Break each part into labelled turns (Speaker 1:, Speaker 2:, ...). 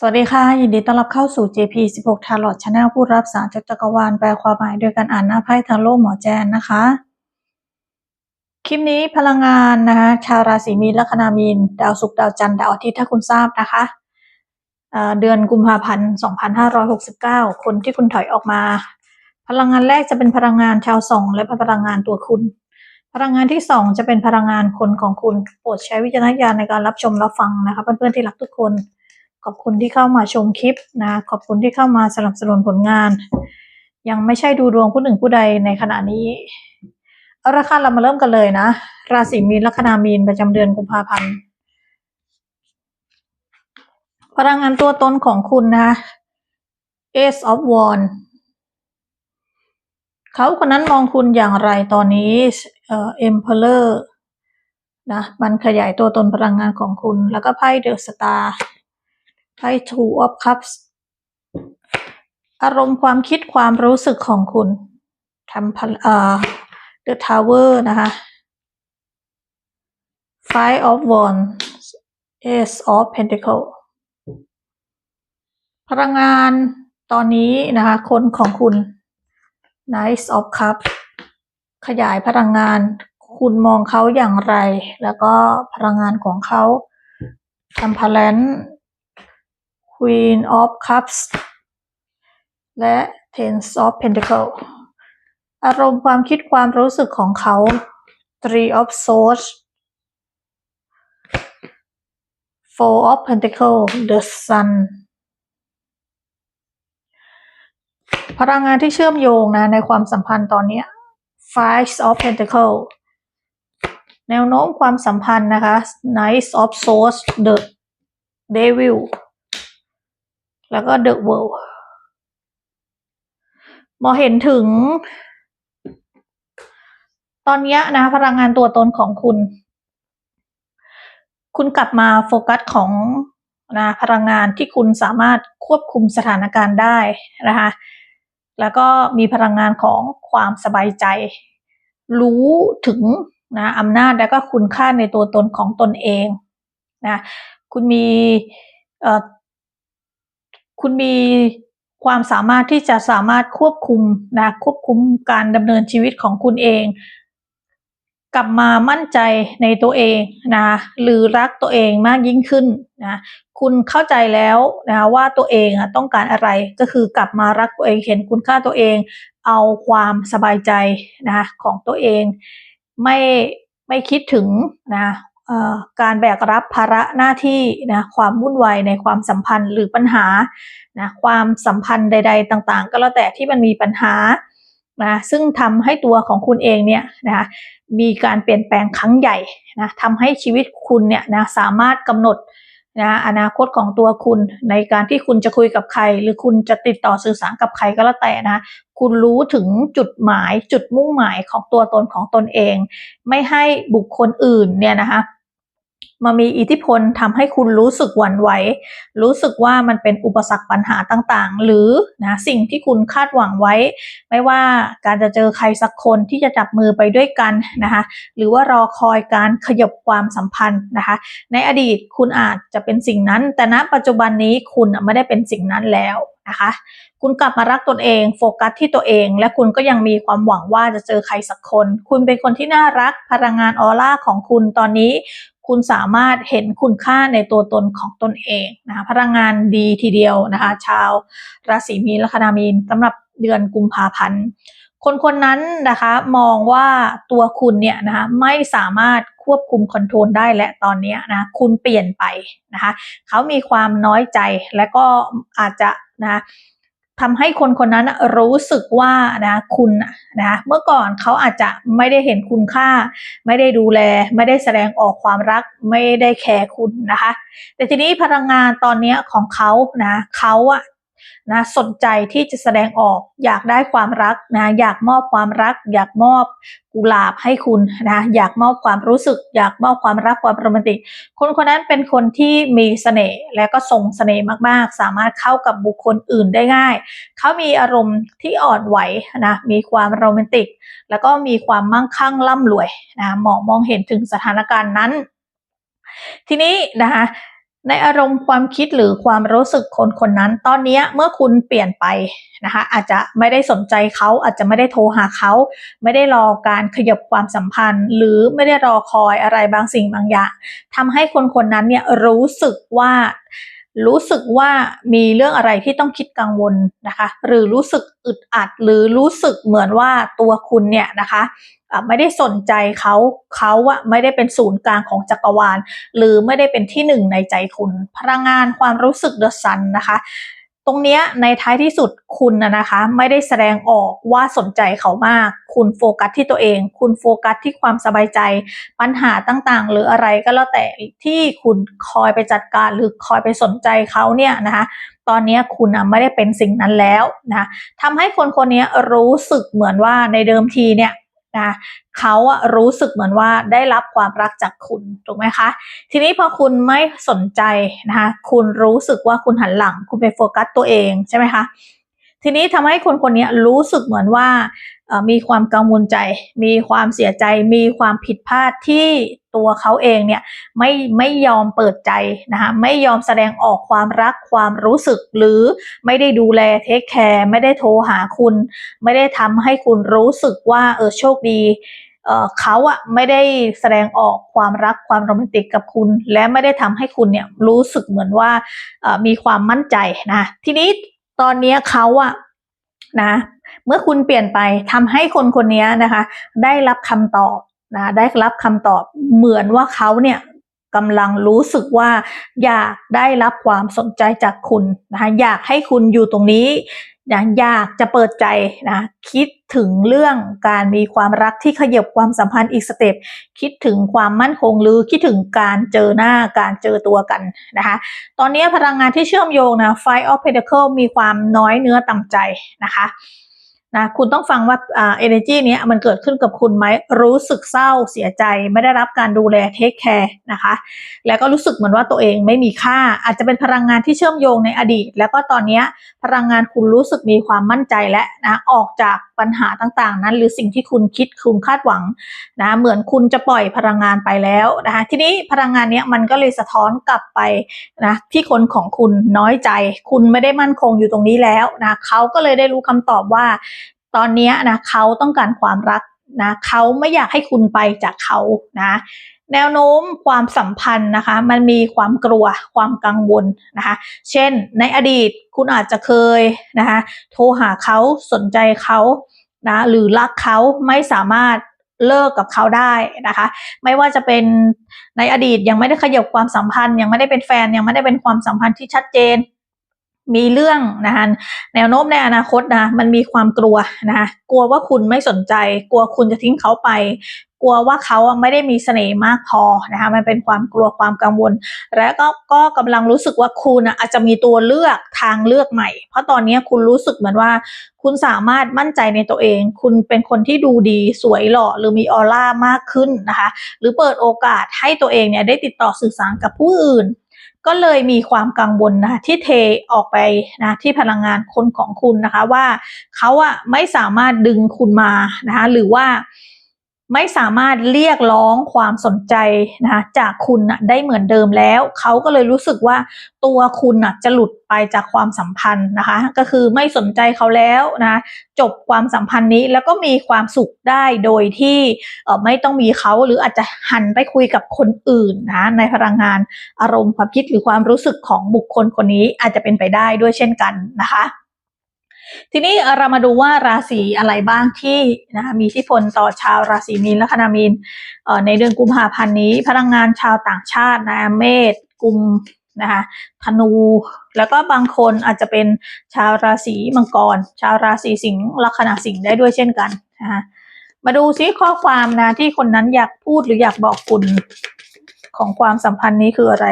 Speaker 1: สวัสดีค่ะ ยินดีต้อนรับเข้าสู่ JP 16 Tarot Channel ผู้รับสารจากจักรวาลแปลความหมายโดยการอ่านหน้าไพ่ทาโร่หมอแจนนะคะ คลิปนี้พลังงานนะคะชาวราศีมีนลัคนามีน ดาวศุกร์ดาวจันทร์ดาวอาทิตย์ถ้าคุณทราบนะคะเเดือนกุมภาพันธ์2569 คนที่คุณถอยออกมา พลังงานแรกจะเป็นพลังงานชาวสองและพลังงานตัวคุณ พลังงานที่สองจะเป็นพลังงานคนของคุณโปรดใช้วิจารณญาณในการรับชมรับฟังนะคะเพื่อนๆที่รักทุกคน ขอบคุณที่เข้ามาชมคลิปนะ ขอบคุณที่เข้ามาสนับสนุนผลงาน ยังไม่ใช่ดูดวงผู้หนึ่งผู้ใดในขณะนี้ เอาละค่ะเรามาเริ่มกันเลยนะ ราศีมีนลัคนามีนประจำเดือนกุมภาพันธ์พลังงานตัวตนของคุณนะ Ace of Wands เขาคนนั้นมองคุณอย่างไรตอนนี้เอ่อ Emperor นะ มันขยายตัวตนพลังงานของคุณ แล้วก็ไพ่ The Star ไพ่ Two of Cups อารมณ์ความคิดความรู้สึกของคุณทำพลเอ่อ The Tower นะคะ Five of Wands Ace of Pentacle พลังงานตอนนี้นะคะ คนของคุณ Knight of Cups ขยายพลังงาน คุณมองเขาอย่างไร แล้วก็พลังงานของเขา Temperance Queen of Cups และ Ten of Pentacle อารมณ์ความคิดความรู้สึกของเขา Three of Swords Four of Pentacle The Sun พลังงานที่เชื่อมโยงนะในความสัมพันธ์ตอนนี้ Five of Pentacle แนวโน้มความสัมพันธ์นะคะ Knight of Swords The Devil แล้วก็ The World หมอเห็นถึง ตอนนี้นะ พลังงานตัวตนของคุณ คุณกลับมาโฟกัสของนะพลังงานที่คุณสามารถควบคุมสถานการณ์ได้นะคะแล้วก็มีพลังงานของความสบายใจ รู้ถึงนะอำนาจและก็คุณค่าในตัวตนของตนเองนะคุณมีเอ่อ คุณมีความสามารถที่จะสามารถควบคุมนะควบคุมการดำเนินชีวิตของคุณเอง กลับมามั่นใจในตัวเองนะหรือรักตัวเองมากยิ่งขึ้นนะคุณเข้าใจแล้วนะว่าตัวเองต้องการอะไรก็คือกลับมารักตัวเองเห็นคุณค่าตัวเอง เอาความสบายใจนะของตัวเอง ไม่ไม่คิดถึงนะ การแบกรับภาระหน้าที่นะความวุ่นวายในความสัมพันธ์หรือปัญหานะความสัมพันธ์ใด ๆ ต่างๆ ก็แล้วแต่ที่มันมีปัญหานะซึ่งทำให้ตัวของคุณเองเนี่ยนะคะมีการเปลี่ยนแปลงครั้งใหญ่นะทำให้ชีวิตคุณเนี่ยนะสามารถกำหนดนะอนาคตของตัวคุณในการที่คุณจะคุยกับใคร หรือคุณจะติดต่อสื่อสารกับใครก็แล้วแต่นะ คุณรู้ถึงจุดหมายจุดมุ่งหมายของตัวตนของตนเอง ไม่ให้บุคคลอื่นเนี่ยนะคะ มามีอิทธิพลทำให้คุณรู้สึกหวั่นไหว รู้สึกว่ามันเป็นอุปสรรคปัญหาต่างๆ หรือนะสิ่งที่คุณคาดหวังไว้ ไม่ว่าการจะเจอใครสักคนที่จะจับมือไปด้วยกันนะคะหรือว่ารอคอยการขยบความสัมพันธ์นะคะในอดีตคุณอาจจะเป็นสิ่งนั้น แต่ณปัจจุบันนี้คุณไม่ได้เป็นสิ่งนั้นแล้วนะคะคุณกลับมารักตนเองโฟกัสที่ตัวเอง และคุณก็ยังมีความหวังว่าจะเจอใครสักคน คุณเป็นคนที่น่ารักพลังงานออร่าของคุณตอนนี้ คุณสามารถเห็นคุณค่าในตัวตนของตนเองนะคะพลังงานดีทีเดียวนะคะชาวราศีมีนลัคนามีนสำหรับเดือนกุมภาพันธ์คนคนนั้นนะคะมองว่าตัวคุณเนี่ยนะคะไม่สามารถควบคุมคอนโทรลได้และตอนนี้นะคุณเปลี่ยนไปนะคะเขามีความน้อยใจและก็อาจจะนะ ทำให้คนคนนั้นรู้สึกว่านะคุณนะเมื่อก่อนเขาอาจจะไม่ได้เห็นคุณค่า ไม่ได้ดูแล ไม่ได้แสดงออกความรัก ไม่ได้แคร์คุณนะคะ แต่ทีนี้พลังงานตอนนี้ของเขานะเขาอะ นะสนใจที่จะแสดงออกอยากได้ความรักนะอยากมอบความรัก อยากมอบกุหลาบให้คุณนะอยากมอบความรู้สึก อยากมอบความรักความโรแมนติกคนคนนั้นเป็นคนที่มีเสน่ห์และก็ทรงเสน่ห์มากๆ สามารถเข้ากับบุคคลอื่นได้ง่าย เขามีอารมณ์ที่อ่อนไหวนะมีความโรแมนติก แล้วก็มีความมั่งคั่งร่ำรวยนะมองมองเห็นถึงสถานการณ์นั้น ทีนี้นะคะ ในอารมณ์ความคิดหรือความรู้สึกคนคนนั้น ตอนนี้เมื่อคุณเปลี่ยนไปนะคะอาจจะไม่ได้สนใจเขาอาจจะไม่ได้โทรหาเขา ไม่ได้รอการขยับความสัมพันธ์ หรือไม่ได้รอคอยอะไรบางสิ่งบางอย่างทำให้คนคนนั้นเนี่ยรู้สึกว่ารู้สึกว่ามีเรื่องอะไรที่ต้องคิดกังวลนะคะ หรือรู้สึกอึดอัด หรือรู้สึกเหมือนว่าตัวคุณเนี่ยนะคะ ไม่ได้สนใจเขาเขาอะไม่ได้เป็นศูนย์กลางของจักรวาล หรือไม่ได้เป็นที่หนึ่งในใจคุณพลังงานความรู้สึกเดอะซันนะคะ ตรงเนี้ยในท้ายที่สุดคุณนะนะคะ ไม่ได้แสดงออกว่าสนใจเขามาก คุณโฟกัสที่ตัวเอง คุณโฟกัสที่ความสบายใจ ปัญหาต่างๆ หรืออะไรก็แล้วแต่ที่คุณคอยไปจัดการหรือคอยไปสนใจเขาเนี่ยนะคะตอนนี้คุณนะไม่ได้เป็นสิ่งนั้นแล้วนะทำให้คนคนนี้รู้สึกเหมือนว่าในเดิมทีเนี่ย นะเขาอะรู้สึกเหมือนว่าได้รับความรักจากคุณถูกไหมคะ ทีนี้พอคุณไม่สนใจนะคะคุณรู้สึกว่าคุณหันหลัง คุณไปโฟกัสตัวเองใช่ไหมคะ ทีนี้ทำให้คนคนนี้รู้สึกเหมือนว่ามีความกังวลใจ มีความเสียใจ มีความผิดพลาดที่ตัวเขาเองเนี่ยไม่ไม่ยอมเปิดใจนะคะไม่ยอมแสดงออกความรักความรู้สึกหรือไม่ได้ดูแลเทคแคร์ไม่ได้โทรหาคุณ ไม่ได้ทำให้คุณรู้สึกว่าเออโชคดีเออเขาอะไม่ได้แสดงออกความรักความโรแมนติกกับคุณ และไม่ได้ทำให้คุณเนี่ยรู้สึกเหมือนว่ามีความมั่นใจนะทีนี้ ตอนนี้เขาอะนะ เมื่อคุณเปลี่ยนไปทำให้คนคนนี้นะคะ ได้รับคำตอบนะได้รับคำตอบเหมือนว่าเขาเนี่ยกำลังรู้สึกว่าอยากได้รับความสนใจจากคุณนะคะอยากให้คุณอยู่ตรงนี้ นะอยากจะเปิดใจนะคิดถึงเรื่องการมีความรักที่ขยับความสัมพันธ์อีกสเต็ปคิดถึงความมั่นคงหรือคิดถึงการเจอหน้าการเจอตัวกันนะคะตอนนี้พลังงานที่เชื่อมโยงนะไฟออฟเพเดเคิลมีความน้อยเนื้อต่ำใจนะคะ นะคุณต้องฟังว่าอ่าเอเนจีเนี้ยมันเกิดขึ้นกับคุณไหมรู้สึกเศร้าเสียใจไม่ได้รับการดูแลเทคแคร์นะคะ แล้วก็รู้สึกเหมือนว่าตัวเองไม่มีค่า อาจจะเป็นพลังงานที่เชื่อมโยงในอดีต แล้วก็ตอนนี้พลังงานคุณรู้สึกมีความมั่นใจและนะออกจาก ปัญหาต่างๆ นั้น หรือสิ่งที่คุณคิดคุณคาดหวังนะเหมือนคุณจะปล่อยพลังงานไปแล้วนะคะทีนี้พลังงานเนี้ยมันก็เลยสะท้อนกลับไปนะที่คนของคุณน้อยใจ คุณไม่ได้มั่นคงอยู่ตรงนี้แล้วนะเขาก็เลยได้รู้คำตอบว่า ตอนนี้นะเขาต้องการความรักนะเขาไม่อยากให้คุณไปจากเขานะ แนวโน้มความสัมพันธ์นะคะ มันมีความกลัวความกังวลนะคะ เช่นในอดีตคุณอาจจะเคยนะคะ โทรหาเขาสนใจเขานะหรือรักเขาไม่สามารถเลิกกับเขาได้นะคะ ไม่ว่าจะเป็นในอดีตยังไม่ได้ขยับความสัมพันธ์ ยังไม่ได้เป็นแฟนยังไม่ได้เป็นความสัมพันธ์ที่ชัดเจน มีเรื่องนะคะแนวโน้มในอนาคตนะมันมีความกลัวนะคะกลัวว่าคุณไม่สนใจ กลัวคุณจะทิ้งเขาไป กลัวว่าเขาไม่ได้มีเสน่ห์มากพอนะคะมันเป็นความกลัวความกังวล และก็ก็กำลังรู้สึกว่าคุณอะอาจจะมีตัวเลือกทางเลือกใหม่ เพราะตอนนี้คุณรู้สึกเหมือนว่า คุณสามารถมั่นใจในตัวเอง คุณเป็นคนที่ดูดีสวยหล่อหรือมีออร่ามากขึ้นนะคะ หรือเปิดโอกาสให้ตัวเองเนี่ยได้ติดต่อสื่อสารกับผู้อื่น ก็เลยมีความกังวลนะที่เทออกไปนะที่พลังงานคนของคุณนะคะว่าเขาอะไม่สามารถดึงคุณมานะคะหรือว่า ไม่สามารถเรียกร้องความสนใจนะคะจากคุณนะได้เหมือนเดิมแล้ว เขาก็เลยรู้สึกว่าตัวคุณนะจะหลุดไปจากความสัมพันธ์นะคะ ก็คือไม่สนใจเขาแล้วนะจบความสัมพันธ์นี้แล้วก็มีความสุขได้โดยที่ไม่ต้องมีเขาหรืออาจจะหันไปคุยกับคนอื่นนะในพลังงานอารมณ์ความคิดหรือความรู้สึกของบุคคลคนนี้อาจจะเป็นไปได้ด้วยเช่นกันนะคะ ทีนี้เรามาดูว่าราศีอะไรบ้างที่นะคะมีทธิพลต่อชาวราศีมีนและคณามีนในเดือนกุมภาพันธ์นี้ พลังงานชาวต่างชาตินะเมษกุมนะคะธนู แล้วก็บางคนอาจจะเป็นชาวราศีมังกร ชาวราศีสิงห์ลัคนาสิงห์ได้ด้วยเช่นกันนะคะมาดูซิข้อความนะที่คนนั้นอยากพูดหรืออยากบอกคุณของความสัมพันธ์นี้คืออะไร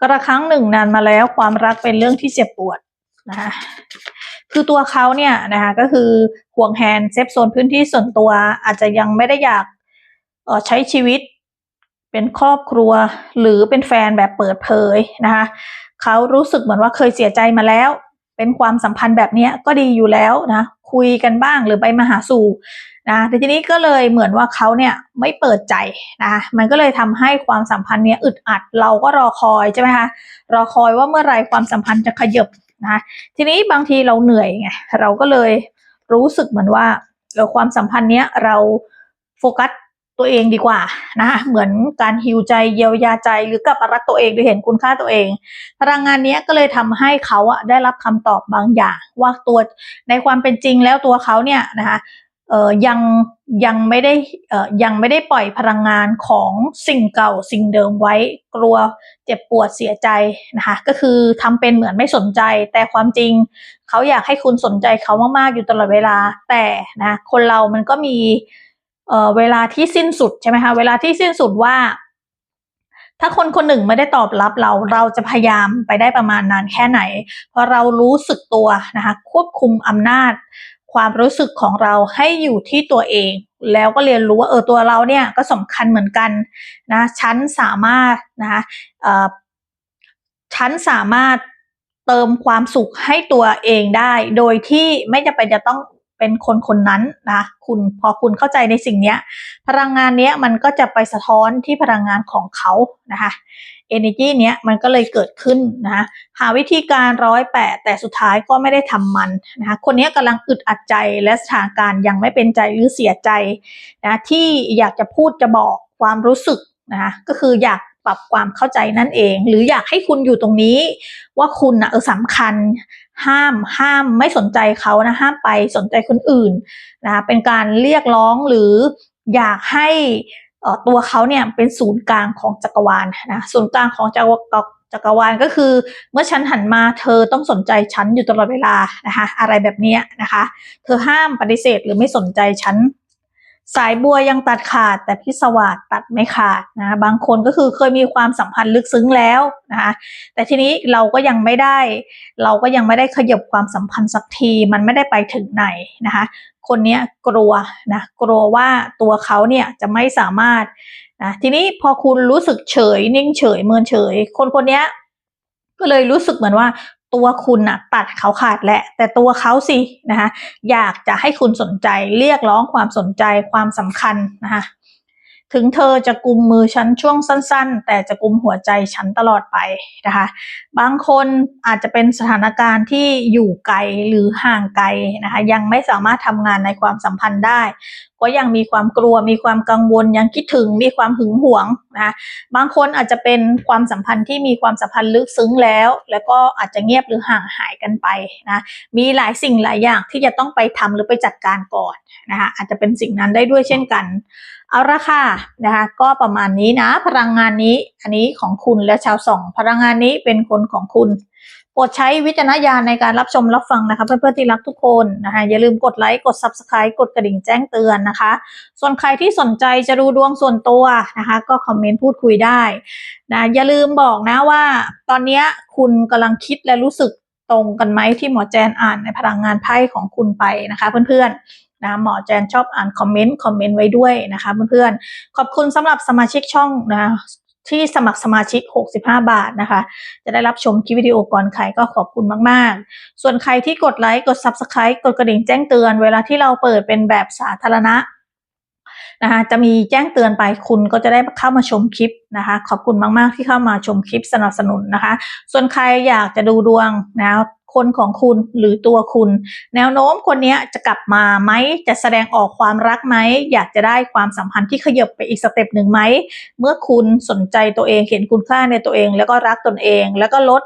Speaker 1: กระครั้งหนึ่งนานมาแล้วความรักเป็นเรื่องที่เจ็บปวด นะคะคือตัวเขาเนี่ยนะคะก็คือห่วงแฮนเซฟโซนพื้นที่ส่วนตัวอาจจะยังไม่ได้อยากออใช้ชีวิตเป็นครอบครัวหรือเป็นแฟนแบบเปิดเผยนะคะเขารู้สึกเหมือนว่าเคยเสียใจมาแล้ว เป็นความสัมพันธ์แบบนี้ก็ดีอยู่แล้วนะคุยกันบ้างหรือไปมาหาสู่นะแต่ทีนี้ก็เลยเหมือนว่าเขาเนี่ยไม่เปิดใจนะมันก็เลยทำให้ความสัมพันธ์เนี้ยอึดอัดเราก็รอคอยใช่ไหมคะรอคอยว่าเมื่อไรความสัมพันธ์จะขยบ นะทีนี้บางทีเราเหนื่อยไงเราก็เลยรู้สึกเหมือนว่าเราความสัมพันธ์เนี้ยเราโฟกัสตัวเองดีกว่านะเหมือนการฮิวใจเยียวยาใจหรือกลับรักตัวเองหรือเห็นคุณค่าตัวเอง พลังงานนี้ก็เลยทำให้เขาอะได้รับคำตอบ บางอย่าง ว่าตัวในความเป็นจริงแล้วตัวเขาเนี่ยนะคะ ยังยังไม่ได้ยังไม่ได้ปล่อยพลังงานของสิ่งเก่าสิ่งเดิมไว้กลัวเจ็บปวดเสียใจนะคะก็คือทำเป็นเหมือนไม่สนใจ แต่ความจริงเขาอยากให้คุณสนใจเขามากๆอยู่ตลอดเวลาแต่นะคนเรามันก็มีเเวลาที่สิ้นสุดใช่ไหมคะเวลาที่สิ้นสุดว่า ถ้าคนคนหนึ่งไม่ได้ตอบรับเราเราจะพยายามไปได้ประมาณนานแค่ไหน เพราะเรารู้สึกตัวนะคะควบคุมอำนาจ ความรู้สึกของเราให้อยู่ที่ตัวเอง แล้วก็เรียนรู้ว่าเออตัวเราเนี่ยก็สำคัญเหมือนกันนะฉันสามารถนะคะฉันสามารถเติมความสุขให้ตัวเองได้ โดยที่ไม่จำเป็นจะต้อง เป็นคนคนนั้นนะคุณพอคุณเข้าใจในสิ่งนี้พลังงานเนี้ยมันก็จะไปสะท้อนที่พลังงานของเขานะคะ energy เนี้ยมันก็เลยเกิดขึ้นนะคะหาวิธีการร้อยแปดแต่สุดท้ายก็ไม่ได้ทำมันนะคะคนนี้กำลังอึดอัดใจและสถานการณ์ยังไม่เป็นใจหรือเสียใจนะที่อยากจะพูดจะบอกความรู้สึกนะคะก็คืออยากปรับความเข้าใจนั่นเอง หรืออยากให้คุณอยู่ตรงนี้ว่าคุณนะเออสำคัญ ห้ามห้ามไม่สนใจเขานะห้ามไปสนใจคนอื่นนะคะเป็นการเรียกร้องหรืออยากให้ตัวเขาเนี่ยเป็นศูนย์กลางของจักรวาลนะศูนย์กลางของจักรจักรวาลก็คือ เมื่อฉันหันมาเธอต้องสนใจฉันอยู่ตลอดเวลานะคะอะไรแบบนี้นะคะ เธอห้ามปฏิเสธหรือไม่สนใจฉัน สายบัวยังตัดขาดแต่พิศวาสตัดไม่ขาดนะบางคนก็คือเคยมีความสัมพันธ์ลึกซึ้งแล้วนะคะแต่ทีนี้เราก็ยังไม่ได้ เราก็ยังไม่ได้ขยับความสัมพันธ์สักทีมันไม่ได้ไปถึงไหนนะคะ คนนี้กลัวนะกลัวว่าตัวเขาเนี่ยจะไม่สามารถนะทีนี้พอคุณรู้สึกเฉยนิ่งเฉยเมินเฉย คนคนนี้ก็เลยรู้สึกเหมือนว่า ตัวคุณนะตัดเขาขาดแหละ แต่ตัวเขาสินะคะอยากจะให้คุณสนใจเรียกร้องความสนใจความสำคัญนะคะถึงเธอจะกุมมือฉันช่วงสั้น ๆ แต่จะกุมหัวใจฉันตลอดไปนะคะ บางคนอาจจะเป็นสถานการณ์ที่อยู่ไกลหรือห่างไกลนะคะ ยังไม่สามารถทำงานในความสัมพันธ์ได้ก็ยังมีความกลัวมีความกังวลยังคิดถึงมีความหึงหวงนะบางคนอาจจะเป็นความสัมพันธ์ที่มีความสัมพันธ์ลึกซึ้งแล้ว แล้วก็อาจจะเงียบหรือห่างหายกันไปนะมีหลายสิ่งหลายอย่างที่จะต้องไปทำหรือไปจัดการก่อนนะคะอาจจะเป็นสิ่งนั้นได้ด้วยเช่นกัน เอาละค่ะนะคะก็ประมาณนี้นะ พลังงานนี้อันนี้ของคุณและชาวสอง พลังงานนี้เป็นคนของคุณ ปรดใช้วิจารณญาณในการรับชมรับฟังนะคะเพื่อนๆที่รักทุกคนนะคะอย่าลืมกดไลค์กด subscribe กดกระดิ่งแจ้งเตือนนะคะ ส่วนใครที่สนใจจะดูดวงส่วนตัวนะคะ ก็คอมเมนต์พูดคุยได้นะอย่าลืมบอกนะว่า ตอนนี้คุณกำลังคิดและรู้สึกตรงกันไหมที่หมอแจนอ่านในพลังงานไพ่ของคุณไปนะคะเพื่อนๆนะหมอแจนชอบอ่านคอมเมนต์คอมเมนต์ไว้ด้วยนะคะเพื่อนๆขอบคุณสำหรับสมาชิกช่องนะ ที่สมัครสมาชิก 65 บาทนะคะ จะได้รับชมคลิปวิดีโอก่อนใครก็ขอบคุณมาก ๆ ส่วนใครที่กดไลค์กด Subscribe กดกระดิ่งแจ้งเตือน เวลาที่เราเปิดเป็นแบบสาธารณะนะคะจะมีแจ้งเตือนไปคุณก็จะได้เข้ามาชมคลิปนะคะ ขอบคุณมาก ๆ ที่เข้ามาชมคลิปสนับสนุนนะคะ ส่วนใครอยากจะดูดวงนะ คนของคุณหรือตัวคุณ แนวโน้มคนนี้จะกลับมาไหมจะแสดงออกความรักไหมอยากจะได้ความสัมพันธ์ที่ขยับไปอีกสเต็ปหนึ่งไหมเมื่อคุณสนใจตัวเองเห็นคุณค่าในตัวเอง แล้วก็รักตนเองแล้วก็ลด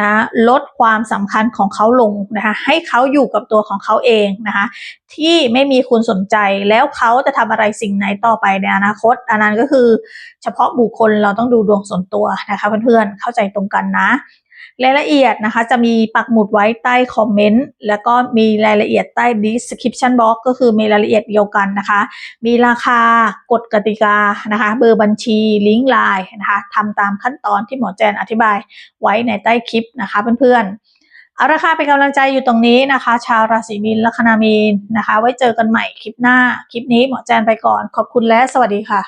Speaker 1: นะลดความสำคัญของเขาลงนะคะให้เขาอยู่กับตัวของเขาเองนะคะที่ไม่มีคุณสนใจแล้วเขาจะทำอะไรสิ่งไหนต่อไปในอนาคต อันนั้นก็คือเฉพาะบุคคลเราต้องดูดวงส่วนตัวนะคะเพื่อนๆเข้าใจตรงกันนะ รายละเอียดนะคะจะมีปักหมุดไว้ใต้คอมเมนต์แล้วก็มีรายละเอียดใต้ description box ก็คือมีรายละเอียดเดียวกันนะคะ มีราคากฎกติกานะคะเบอร์บัญชีลิงก์ไลน์นะคะทำตามขั้นตอนที่หมอแจนอธิบายไว้ในใต้คลิปนะคะเพื่อนๆเอาราคาเป็นกำลังใจอยู่ตรงนี้นะคะ ชาวราศีมีนลัคนามีนนะคะ ไว้เจอกันใหม่คลิปหน้าคลิปนี้หมอแจนไปก่อน ขอบคุณและสวัสดีค่ะ